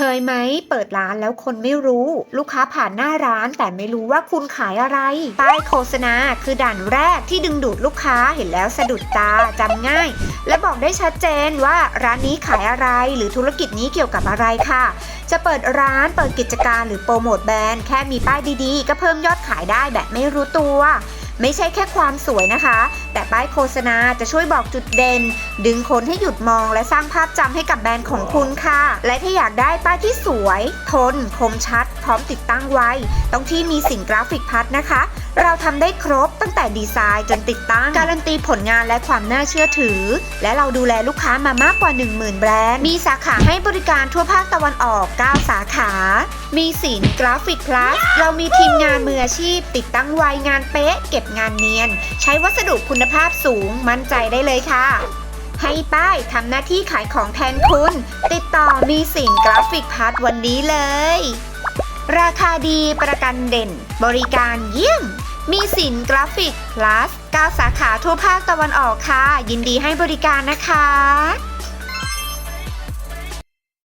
เคยไหมเปิดร้านแล้วคนไม่รู้ ลูกค้าผ่านหน้าร้านแต่ไม่รู้ว่าคุณขายอะไรป้ายโฆษณาคือด่านแรกที่ดึงดูดลูกค้าเห็นแล้วสะดุดตาจำง่าย และบอกได้ชัดเจนว่าร้านนี้ขายอะไรหรือธุรกิจนี้เกี่ยวกับอะไรค่ะ จะเปิดร้านเปิดกิจการหรือโปรโมทแบรนด์แค่มีป้ายดีๆ ก็เพิ่มยอดขายได้แบบไม่รู้ตัว ไม่ใช่แค่ความสวยนะคะ แต่ป้ายโฆษณาจะช่วยบอกจุดเด่น ดึงคนให้หยุดมองและสร้างภาพจำให้กับแบรนด์ของคุณค่ะ และถ้าอยากได้ป้ายที่สวย ทน คมชัด พร้อมติดตั้งไว้ ต้องที่มีสิ่งกราฟิกพัดนะคะ เราทำได้ครบตั้งแต่ดีไซน์จนติดตั้ง การันตีผลงานและความน่าเชื่อถือ และเราดูแลลูกค้ามามากกว่า 10,000 แบรนด์ มีสาขาให้บริการทั่วภาคตะวันออก 9 สาขา มีสินกราฟิกพลัสเรามีทีมงานมืออาชีพ ติดตั้งไวงานเป๊ะ เก็บงานเนียน ใช้วัสดุคุณภาพสูงมั่นใจได้เลยค่ะ ให้ป้ายทำหน้าที่ขายของแทนคุณ ติดต่อมีสิ่งกราฟิกพัดวันนี้เลย ราคาดีประกันเด่น บริการเยี่ยม มีสินกราฟิก plus 9สาขาทั่วภาคตะวันออกค่ะ ยินดีให้บริการนะคะ